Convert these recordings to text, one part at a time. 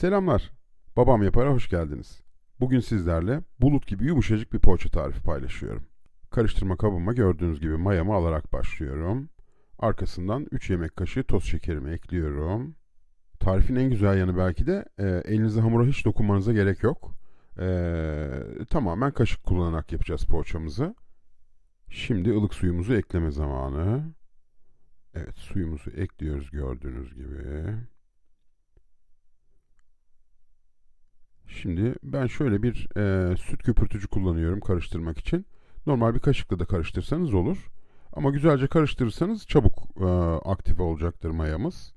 Selamlar. Babam Yapar'a hoş geldiniz. Bugün sizlerle bulut gibi yumuşacık bir poğaça tarifi paylaşıyorum. Karıştırma kabıma gördüğünüz gibi mayamı alarak başlıyorum. Arkasından 3 yemek kaşığı toz şekerimi ekliyorum. Tarifin en güzel yanı belki de e, elinize hamura hiç dokunmanıza gerek yok. E, tamamen kaşık kullanarak yapacağız poğaçamızı. Şimdi ılık suyumuzu ekleme zamanı. Evet suyumuzu ekliyoruz gördüğünüz gibi. Şimdi ben şöyle bir e, süt köpürtücü kullanıyorum karıştırmak için. Normal bir kaşıkla da karıştırsanız olur. Ama güzelce karıştırırsanız çabuk e, aktive olacaktır mayamız.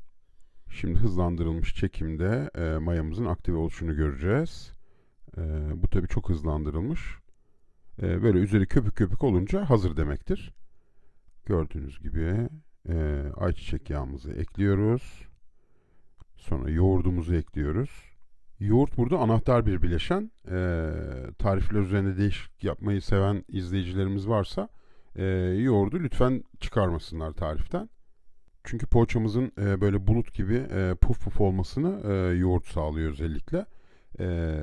Şimdi hızlandırılmış çekimde e, mayamızın aktive oluşunu göreceğiz. E, bu tabi çok hızlandırılmış. E, böyle üzeri köpük köpük olunca hazır demektir. Gördüğünüz gibi e, ayçiçek yağımızı ekliyoruz. Sonra yoğurdumuzu ekliyoruz. Yoğurt burada anahtar bir bileşen. E, tarifler üzerinde değişik yapmayı seven izleyicilerimiz varsa e, yoğurdu lütfen çıkarmasınlar tariften. Çünkü poğaçamızın e, böyle bulut gibi e, puf puf olmasını e, yoğurt sağlıyor özellikle. E,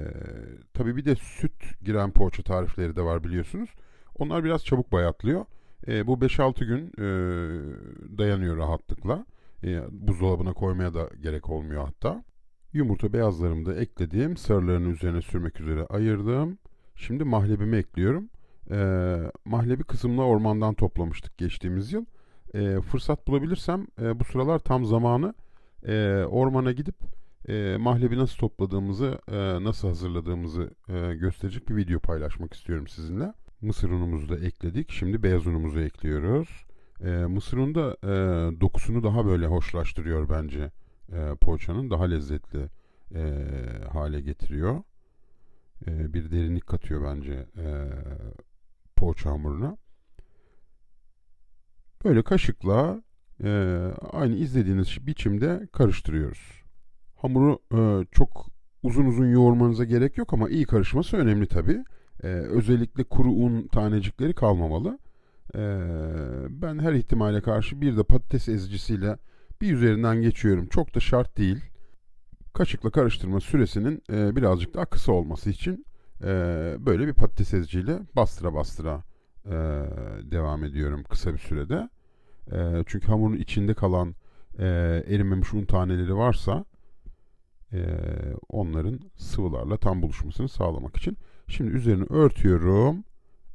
tabii bir de süt giren poğaça tarifleri de var biliyorsunuz. Onlar biraz çabuk bayatlıyor. E, bu 5-6 gün e, dayanıyor rahatlıkla. E, buzdolabına koymaya da gerek olmuyor hatta. Yumurta beyazlarımı da ekledim. Sarılarını üzerine sürmek üzere ayırdım. Şimdi mahlebimi ekliyorum. E, mahlebi kızımla ormandan toplamıştık geçtiğimiz yıl. E, fırsat bulabilirsem e, bu sıralar tam zamanı e, ormana gidip e, mahlebi nasıl topladığımızı, e, nasıl hazırladığımızı e, gösterecek bir video paylaşmak istiyorum sizinle. Mısır unumuzu da ekledik. Şimdi beyaz unumuzu ekliyoruz. E, mısır unu da e, dokusunu daha böyle hoşlaştırıyor bence. E, poğaçanın daha lezzetli e, hale getiriyor. E, bir derinlik katıyor bence e, poğaça hamuruna. Böyle kaşıkla e, aynı izlediğiniz biçimde karıştırıyoruz. Hamuru e, çok uzun uzun yoğurmanıza gerek yok ama iyi karışması önemli tabi. E, özellikle kuru un tanecikleri kalmamalı. E, ben her ihtimale karşı bir de patates ezicisiyle bir üzerinden geçiyorum. Çok da şart değil. Kaşıkla karıştırma süresinin e, birazcık daha kısa olması için e, böyle bir patates eziciyle bastıra bastıra e, devam ediyorum kısa bir sürede. E, çünkü hamurun içinde kalan e, erimemiş un taneleri varsa e, onların sıvılarla tam buluşmasını sağlamak için. Şimdi üzerini örtüyorum.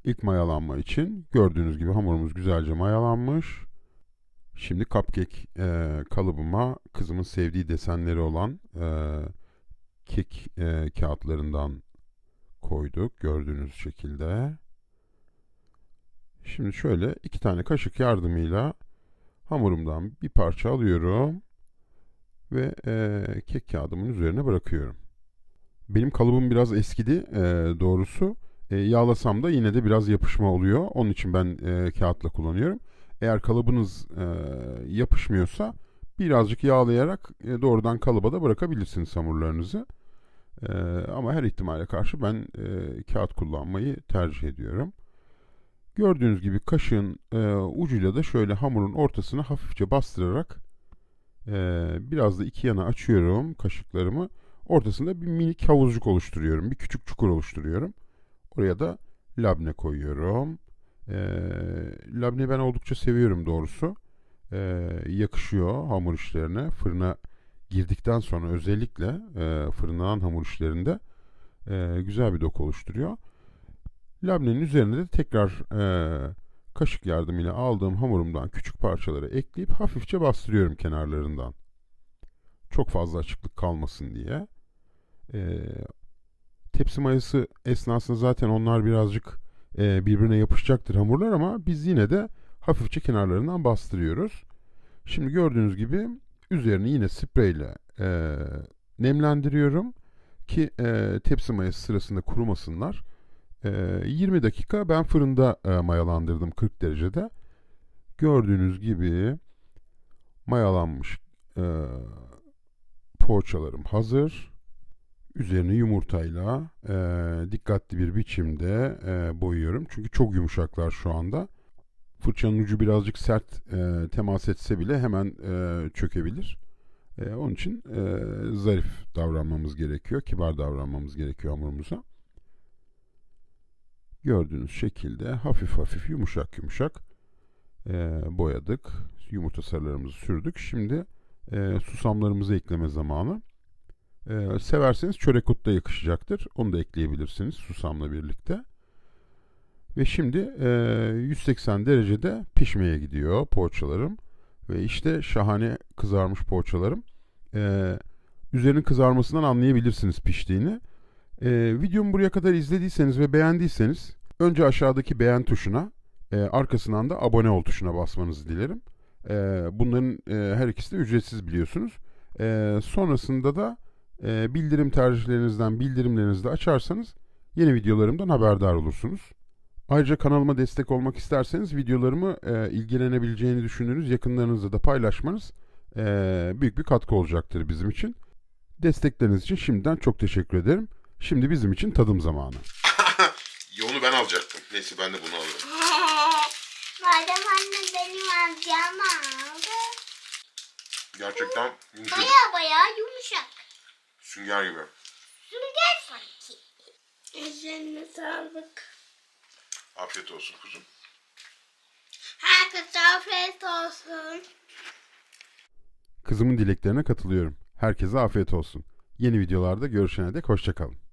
İlk mayalanma için. Gördüğünüz gibi hamurumuz güzelce mayalanmış. Şimdi cupcake e, kalıbıma kızımın sevdiği desenleri olan e, kek e, kağıtlarından koyduk gördüğünüz şekilde. Şimdi şöyle iki tane kaşık yardımıyla hamurumdan bir parça alıyorum ve e, kek kağıdımın üzerine bırakıyorum. Benim kalıbım biraz eskidi e, doğrusu. E, yağlasam da yine de biraz yapışma oluyor. Onun için ben e, kağıtla kullanıyorum. Eğer kalıbınız e, yapışmıyorsa birazcık yağlayarak e, doğrudan kalıba da bırakabilirsiniz hamurlarınızı. E, ama her ihtimale karşı ben e, kağıt kullanmayı tercih ediyorum. Gördüğünüz gibi kaşığın e, ucuyla da şöyle hamurun ortasına hafifçe bastırarak e, biraz da iki yana açıyorum kaşıklarımı. Ortasında bir minik havuzcuk oluşturuyorum. Bir küçük çukur oluşturuyorum. Oraya da labne koyuyorum. E, labneyi ben oldukça seviyorum doğrusu. E, yakışıyor hamur işlerine. Fırına girdikten sonra özellikle e, fırınlanan hamur işlerinde e, güzel bir doku oluşturuyor. Labnenin üzerine de tekrar e, kaşık yardımıyla aldığım hamurumdan küçük parçaları ekleyip hafifçe bastırıyorum kenarlarından. Çok fazla açıklık kalmasın diye. E, tepsi mayası esnasında zaten onlar birazcık e, birbirine yapışacaktır hamurlar ama biz yine de hafifçe kenarlarından bastırıyoruz. Şimdi gördüğünüz gibi üzerini yine spreyle e, nemlendiriyorum ki e, tepsi mayası sırasında kurumasınlar. 20 dakika ben fırında mayalandırdım 40 derecede. Gördüğünüz gibi mayalanmış poğaçalarım hazır. Üzerini yumurtayla dikkatli bir biçimde boyuyorum. Çünkü çok yumuşaklar şu anda. Fırçanın ucu birazcık sert temas etse bile hemen çökebilir. E, onun için e, zarif davranmamız gerekiyor, kibar davranmamız gerekiyor hamurumuza. Gördüğünüz şekilde hafif hafif yumuşak yumuşak e, boyadık. Yumurta sarılarımızı sürdük. Şimdi e, susamlarımızı ekleme zamanı. E, severseniz çörek otu da yakışacaktır. Onu da ekleyebilirsiniz susamla birlikte. Ve şimdi e, 180 derecede pişmeye gidiyor poğaçalarım. Ve işte şahane kızarmış poğaçalarım. E, üzerinin kızarmasından anlayabilirsiniz piştiğini. E, videomu buraya kadar izlediyseniz ve beğendiyseniz önce aşağıdaki beğen tuşuna e, arkasından da abone ol tuşuna basmanızı dilerim. E, bunların e, her ikisi de ücretsiz biliyorsunuz. E, sonrasında da e, bildirim tercihlerinizden bildirimlerinizi de açarsanız yeni videolarımdan haberdar olursunuz. Ayrıca kanalıma destek olmak isterseniz videolarımı e, ilgilenebileceğini düşündüğünüz yakınlarınızla da paylaşmanız e, büyük bir katkı olacaktır bizim için. Destekleriniz için şimdiden çok teşekkür ederim. Şimdi bizim için tadım zamanı. Onu ben alacaktım. Neyse ben de bunu alırım. Madem anne benim alacağımı aldı. Gerçekten yumuşak. Baya baya yumuşak. Sünger gibi. Sünger sanki. Ellerine sağlık. Afiyet olsun kuzum. Herkese afiyet olsun. Kızımın dileklerine katılıyorum. Herkese afiyet olsun. Yeni videolarda görüşene dek hoşçakalın.